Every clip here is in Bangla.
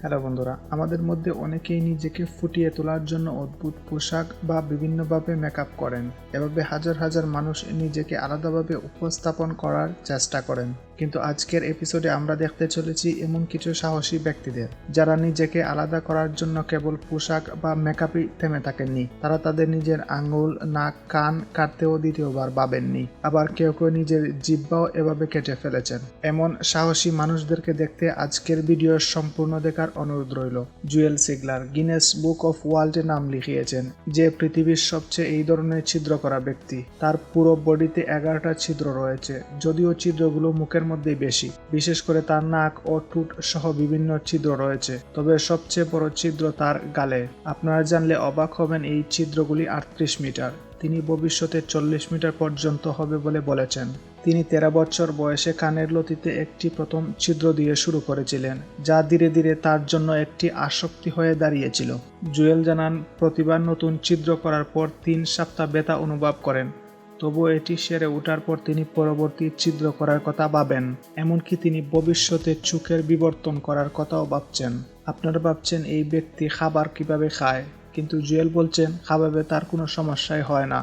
হ্যালো বন্ধুরা, আমাদের মধ্যে অনেকেই নিজেকে ফুটিয়ে তোলার জন্য অদ্ভুত পোশাক বা বিভিন্নভাবে মেকআপ করেন। এভাবে হাজার হাজার মানুষ নিজেকে আলাদাভাবে উপস্থাপন করার চেষ্টা করেন। কিন্তু আজকের এপিসোডে আমরা দেখতে চলেছি এমন কিছু সাহসী ব্যক্তিদের, যারা নিজেকে আলাদা করার জন্য কেবল পোশাক বা মেকআপই থেমে থাকেননি। তারা তাদের নিজের আঙ্গুল নাক, কান কাটতেও দ্বিতীয়বার ভাবেননি। আবার কেউ কেউ নিজের জিব্বাও এভাবে কেটে ফেলেছেন। এমন সাহসী মানুষদেরকে দেখতে আজকের ভিডিও সম্পূর্ণ দেখার অনুরোধ রইল। জুয়েল সিগলার গিনেস বুক অফ ওয়ার্ল্ডে নাম লিখিয়েছেন, যে পৃথিবীর সবচেয়ে এই ধরনের ছিদ্র করা ব্যক্তি। তার পুরো বডিতে এগারোটা ছিদ্র রয়েছে। যদিও ছিদ্রগুলো মুখের মধ্যেই বেশি। বিশেষ করে তার নাক ও ঠোঁট সহ বিভিন্ন ছিদ্র রয়েছে। তবে সবচেয়ে বড় ছিদ্র তার গালে। আপনারা জানলে অবাক হবেন এই ছিদ্রগুলি আটত্রিশ মিটার। তিনি ভবিষ্যতে চল্লিশ মিটার পর্যন্ত হবে বলে বলেছেন। তিনি তেরো বছর বয়সে কানের লতিতে একটি প্রথম ছিদ্র দিয়ে শুরু করেছিলেন, যা ধীরে ধীরে তার জন্য একটি আসক্তি হয়ে দাঁড়িয়েছিল। জুয়েল জানান, প্রতিবার নতুন ছিদ্র করার পর তিন সপ্তাহ ব্যথা অনুভব করেন। তবুও এটি সেরে ওঠার পর তিনি পরবর্তী ছিদ্র করার কথা ভাবেন, এমনকি তিনি ভবিষ্যতে চোখের বিবর্তন করার কথাও ভাবছেন। আপনারা ভাবছেন এই ব্যক্তি খাবার কীভাবে খায়, কিন্তু জুয়েল বলছেন, খাবারে তার কোনো সমস্যাই হয় না,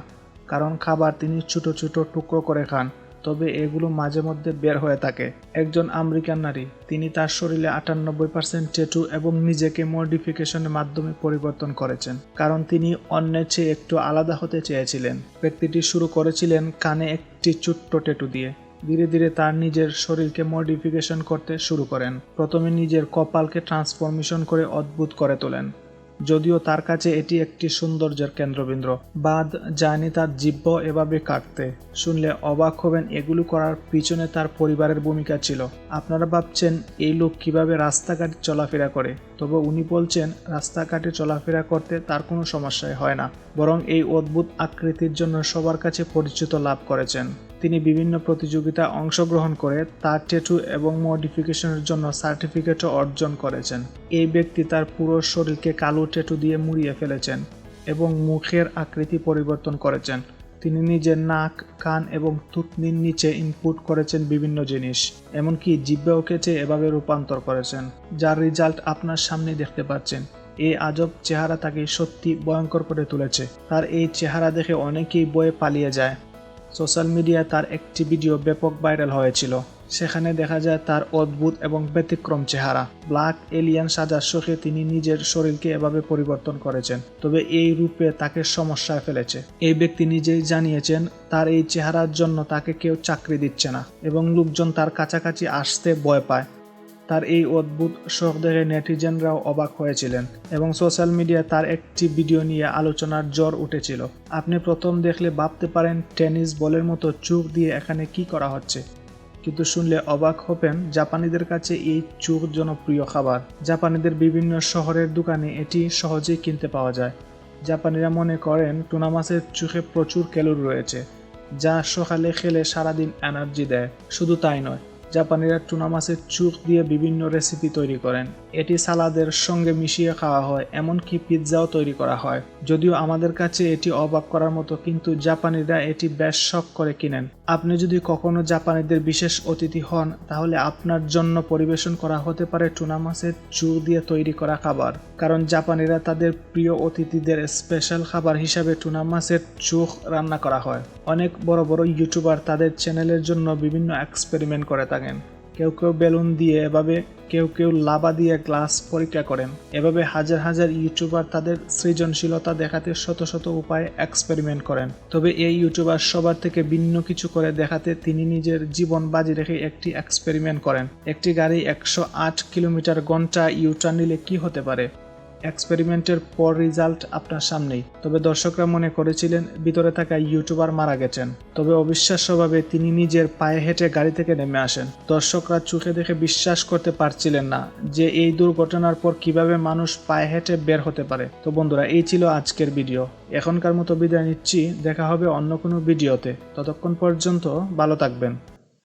কারণ খাবার তিনি ছোট ছোট টুকরো করে খান। তবে এগুলো মাঝে মধ্যে বের হয়ে থাকে। একজন আমেরিকান নারী, তিনি তার শরীরে আটানব্বই পার্সেন্ট টেটু এবং নিজেকে মডিফিকেশনের মাধ্যমে পরিবর্তন করেছেন, কারণ তিনি অন্যের চেয়ে একটু আলাদা হতে চেয়েছিলেন। ব্যক্তিটি শুরু করেছিলেন কানে একটি ছোট্ট টেটু দিয়ে। ধীরে ধীরে তার নিজের শরীরকে মডিফিকেশন করতে শুরু করেন। প্রথমে নিজের কপালকে ট্রান্সফরমেশন করে অদ্ভুত করে তোলেন। যদিও তার কাছে এটি একটি সৌন্দর্যের কেন্দ্রবিন্দু। বাদ যায়নি তার জিব্ব এভাবে কাটতে। শুনলে অবাক হবেন, এগুলো করার পিছনে তার পরিবারের ভূমিকা ছিল। আপনারা ভাবছেন, এই লোক কীভাবে রাস্তাঘাটে চলাফেরা করে? তবে উনি বলছেন, রাস্তাঘাটে চলাফেরা করতে তার কোনো সমস্যাই হয় না, বরং এই অদ্ভুত আকৃতির জন্য সবার কাছে পরিচিত লাভ করেছেন। তিনি বিভিন্ন প্রতিযোগিতায় অংশগ্রহণ করে তার টেটু এবং মডিফিকেশনের জন্য সার্টিফিকেটও অর্জন করেছেন। এই ব্যক্তি তার পুরো শরীরকে কালো টেটু দিয়ে মুড়িয়ে ফেলেছেন এবং মুখের আকৃতি পরিবর্তন করেছেন। তিনি নিজের নাক, কান এবং থুতনির নিচে ইনপুট করেছেন বিভিন্ন জিনিস, এমনকি জিব্বাও কেচে এভাবে রূপান্তর করেছেন, যার রেজাল্ট আপনার সামনে দেখতে পাচ্ছেন। এই আজব চেহারা তাকে সত্যি ভয়ঙ্কর করে তুলেছে। তার এই চেহারা দেখে অনেকেই বয়ে পালিয়ে যায়। সোশ্যাল মিডিয়ায় তার একটি ভিডিও ব্যাপক ভাইরাল হয়েছিল। সেখানে দেখা যায় তার অদ্ভুত এবং ব্যতিক্রম চেহারা। ব্ল্যাক এলিয়ান সাজার শোকে তিনি নিজের শরীরকে এভাবে পরিবর্তন করেছেন, তবে এই রূপে তাকে সমস্যায় ফেলেছে। এই ব্যক্তি নিজেই জানিয়েছেন, তার এই চেহারার জন্য তাকে কেউ চাকরি দিচ্ছে না এবং লোকজন তার কাছাকাছি আসতে ভয় পায়। তার এই অদ্ভুত শখ দেখে নেটিজেনরাও অবাক হয়েছিলেন এবং সোশ্যাল মিডিয়ায় তার একটি ভিডিও নিয়ে আলোচনার জ্বর উঠেছিল। আপনি প্রথম দেখলে ভাবতে পারেন, টেনিস বলের মতো চোখ দিয়ে এখানে কি করা হচ্ছে। কিন্তু শুনলে অবাক হবেন, জাপানিদের কাছে এই চোখ জনপ্রিয় খাবার। জাপানিদের বিভিন্ন শহরের দোকানে এটি সহজেই কিনতে পাওয়া যায়। জাপানিরা মনে করেন টুনা মাছের চোখে প্রচুর ক্যালোরি রয়েছে, যা সকালে খেলে সারাদিন এনার্জি দেয়। শুধু তাই নয় জাপানিরা টুনা মাছের চুখ দিয়ে বিভিন্ন রেসিপি তৈরি করেন। এটি সালাদের সঙ্গে মিশিয়ে খাওয়া হয়, এমনকি পিৎজাও তৈরি করা হয়। যদিও আমাদের কাছে এটি অবাক করার মতো, কিন্তু জাপানিরা এটি বেশ শখ করে কিনেন। আপনি যদি কখনো জাপানিদের বিশেষ অতিথি হন, তাহলে আপনার জন্য পরিবেশন করা হতে পারে টুনা মাছের চুর দিয়ে তৈরি করা খাবার। কারণ জাপানিরা তাদের প্রিয় অতিথিদের স্পেশাল খাবার হিসাবে টুনা মাছের চোখ রান্না করা হয়। অনেক বড় বড় ইউটিউবার তাদের চ্যানেলের জন্য বিভিন্ন এক্সপেরিমেন্ট করে থাকেন। কেউ কেউ বেলুন দিয়ে, এভাবে কেউ কেউ লাভা দিয়ে গ্লাস পরীক্ষা করেন। এভাবে হাজার হাজার ইউটিউবার তাদের সৃজনশীলতা দেখাতে শত শত উপায়ে এক্সপেরিমেন্ট করেন। তবে এই ইউটিউবার সবার থেকে ভিন্ন কিছু করে দেখাতে তিনি নিজের জীবন বাজি রেখে একটি এক্সপেরিমেন্ট করেন। একটি গাড়ি একশো আট কিলোমিটার ঘণ্টা ইউটার নিলে কি হতে পারে? এক্সপেরিমেন্টের পর রেজাল্ট আপনার সামনেই। তবে দর্শকরা মনে করেছিলেন ভিতরে থাকা ইউটিউবার মারা গেছেন। তবে অবিশ্বাস্যভাবে তিনি নিজের পায়ে হেঁটে গাড়ি থেকে নেমে আসেন। দর্শকরা চোখে দেখে বিশ্বাস করতে পারছিলেন না যে এই দুর্ঘটনার পর কীভাবে মানুষ পায়ে হেঁটে বের হতে পারে। তো বন্ধুরা, এই ছিল আজকের ভিডিও। এখনকার মতো বিদায় নিচ্ছি। দেখা হবে অন্য কোনো ভিডিওতে। ততক্ষণ পর্যন্ত ভালো থাকবেন।